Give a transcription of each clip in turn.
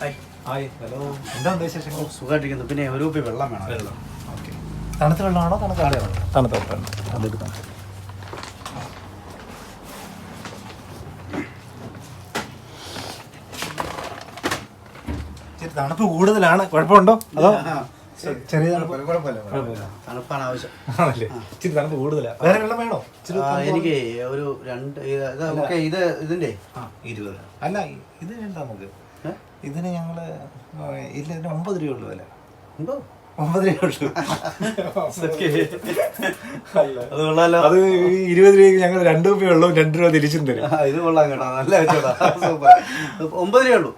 Hi hello എന്താ വിശേഷങ്ങൾ? സുഖമായിട്ടിരിക്കുന്നു പിന്നെ ഒരു കുപ്പി വെള്ളം വേണം. വെള്ളം. ഓക്കെ തണുത്ത വെള്ളമാണോ? തണുത്ത വെള്ളം. തണുത്ത വെള്ളം. അതെടുക്കാം തണുപ്പ് കൂടുതലാണ്. കുഴപ്പമുണ്ടോ? അതോ? ചെറിയ. തണുപ്പാണ് ആവശ്യം. ഇച്ചിരി തണുപ്പ് കൂടുതലാണ് വേറെ വെള്ളം വേണോ? എനിക്ക് ഒരു രണ്ട് ഇത് ഇത് ഇതിന്റെ ഇരുപത്. അല്ല ഇത് വേണ്ട നമുക്ക്? ഇതിന് ഞങ്ങൾ ആ, ഇല്ല ഇതിന് ഒമ്പത് രൂപ ഉള്ളു അല്ലേ എന്തോ ഒമ്പത് രൂപ ഉള്ളു. അത് കൊള്ളാലോ. അത് ഇരുപത് രൂപയ്ക്ക് ഞങ്ങൾ രണ്ട് രൂപ ഉള്ളൂ രണ്ട് രൂപ തിരിച്ചും തരും. ആ, ഇത് കൊള്ളാം കേട്ടോ. നല്ല സൂപ്പർ. ഒമ്പത് രൂപ ഉള്ളൂ.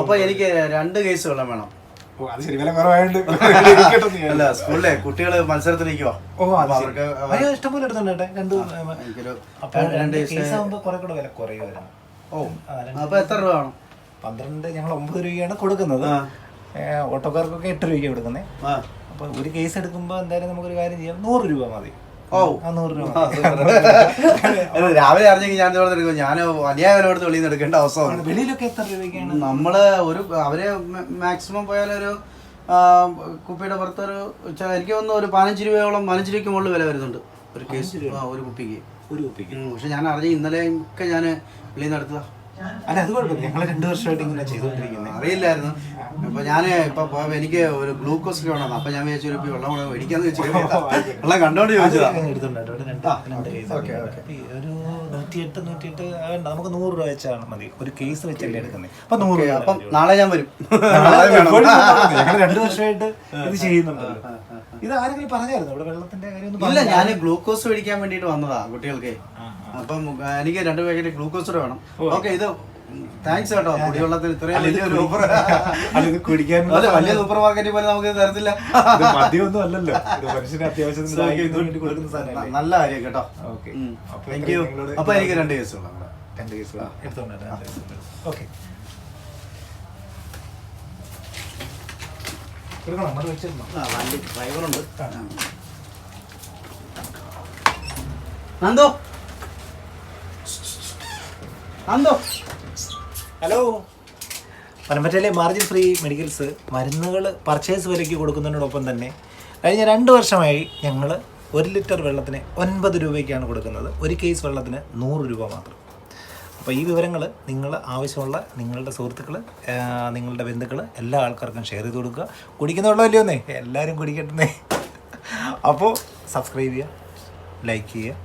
അപ്പൊ എനിക്ക് രണ്ട് കേസ് വെള്ളം വേണം. ഓ അത് ശരി. വില എന്ന് അല്ല സ്കൂളിലെ കുട്ടികൾ മത്സരത്തിലേക്കുവാ ഓ അത് അവർക്ക് അയ്യോ ഇഷ്ടംപോലെ എടുത്തുണ്ട് കേട്ടെ രണ്ട് എനിക്കൊരു രണ്ട് കേസ് കേസ് ആകുമ്പോ കുറെ കൂടെ വില കുറയുമായിരുന്നു. ഓ അപ്പൊ എത്ര രൂപ വേണം? പന്ത്രണ്ട് ഞങ്ങൾ ഒമ്പത് രൂപയാണ് കൊടുക്കുന്നത്. ഓട്ടോക്കാർക്കൊക്കെ എട്ട് രൂപയ്ക്ക് കൊടുക്കുന്നത് അപ്പൊ ഒരു കേസ് എടുക്കുമ്പോ എന്തായാലും നമുക്കൊരു കാര്യം ചെയ്യാം. നൂറ് രൂപ മതി. ഓ ആ നൂറ് രൂപ അല്ല, രാവിലെ അറിഞ്ഞെങ്കിൽ ഞാൻ ഇതുപോലെ എടുക്കും. ഞാൻ വലിയ വില കൊടുത്ത് വെളിയിൽ നിന്ന് എടുക്കേണ്ട അവസ്ഥ വെളിയിലൊക്കെ എത്ര രൂപയ്ക്കാണ്? നമ്മൾ ഒരു അവർ മാക്സിമം പോയാലൊരു ഒരു കുപ്പിയുടെ പുറത്ത് ഒരു ച- എനിക്ക് തോന്നുന്നു ഒരു പതിനഞ്ച് രൂപയോളം പതിനഞ്ച് രൂപയ്ക്ക് മുകളിൽ വില വരുന്നുണ്ട്. ഒരു കേസ് ഒരു കുപ്പിക്ക്. ഒരു കുപ്പിക്ക്. പക്ഷെ ഞാൻ അറിഞ്ഞ ഇന്നലെ ഒക്കെ ഞാൻ വെളിയിൽ നിന്ന് എടുത്തതാ. അല്ല അത് കുഴപ്പമില്ല. ഞങ്ങൾ രണ്ടു വർഷമായിട്ട് ഇങ്ങനെ ചെയ്തുകൊണ്ടിരിക്കുന്നത് അറിയില്ലായിരുന്നു. അപ്പൊ ഞാൻ ഇപ്പൊ എനിക്ക് ഒരു ഗ്ലൂക്കോസ് വേണം. അപ്പൊ ഞാൻ വിചാരിച്ചു ഒരു വെള്ളം കൂടെ മേടിക്കാന്ന് വെച്ചു വെള്ളം കണ്ടോണ്ട് ചോദിച്ചതാ. എടുത്തുണ്ട് ഒരു നൂറ്റിയെട്ട് നൂറ്റിയെട്ട് വേണ്ട. നമുക്ക് നൂറ് രൂപ വെച്ചാണ് മതി. ഒരു കേസ് വെച്ചല്ലേ എടുക്കുന്നത് അപ്പൊ നൂറ് രൂപ അപ്പം നാളെ ഞാൻ വരും. ഞങ്ങൾ രണ്ടു വർഷമായിട്ട് ഇത് ചെയ്യുന്നുണ്ടല്ലോ. ഇത് ആരെങ്കിലും പറഞ്ഞായിരുന്നു? ഇവിടെ വെള്ളത്തിന്റെ കാര്യം ഇല്ല ഞാൻ ഗ്ലൂക്കോസ് മേടിക്കാൻ വേണ്ടിട്ട് വന്നതാ കുട്ടികൾക്ക്. അപ്പം എനിക്ക് രണ്ട് പാക്കറ്റ് ഗ്ലൂക്കോസ് കൂടെ വേണം. ഓക്കെ ഇത് താങ്ക്സ് കേട്ടോ. കുടിവെള്ളത്തിന് ഇത്രയും വലിയൊരു സൂപ്പർ അല്ല ഇത് കുടിക്കാൻ അല്ല വലിയ സൂപ്പർ മാർക്കറ്റിൽ പോലെ നമുക്ക് തരത്തില്ല. മദ്യമൊന്നും അല്ലല്ലോ. മനുഷ്യന് അത്യാവശ്യത്തിന് കൊടുക്കുന്ന സാധനം നല്ല കാര്യം കേട്ടോ. ഓക്കെ യു അപ്പൊ എനിക്ക് രണ്ട് കേസ് രണ്ട് കേസ് ഓക്കെ വണ്ടി ഡ്രൈവറുണ്ട് നന്ദോ. നന്ദോ ഹലോ പനമ്പറ്റയിലെ മാർജിൻ ഫ്രീ മെഡിക്കൽസ് മരുന്നുകൾ പർച്ചേസ് വിലയ്ക്ക് കൊടുക്കുന്നതിനോടൊപ്പം തന്നെ കഴിഞ്ഞ രണ്ട് വർഷമായി ഞങ്ങൾ ഒരു ലിറ്റർ വെള്ളത്തിന് ഒൻപത് രൂപയ്ക്കാണ് കൊടുക്കുന്നത്. ഒരു കേസ് വെള്ളത്തിന് നൂറ് രൂപ മാത്രം. അപ്പോൾ ഈ വിവരങ്ങൾ നിങ്ങൾ ആവശ്യമുള്ള നിങ്ങളുടെ സുഹൃത്തുക്കൾ നിങ്ങളുടെ ബന്ധുക്കൾ എല്ലാ ആൾക്കാർക്കും ഷെയർ ചെയ്ത് കൊടുക്കുക. കുടിക്കുന്ന വെള്ളമല്ലേ ഒന്നേ എല്ലാവരും കുടിക്കട്ടെ. അപ്പോൾ സബ്സ്ക്രൈബ് ചെയ്യുക ലൈക്ക് ചെയ്യുക.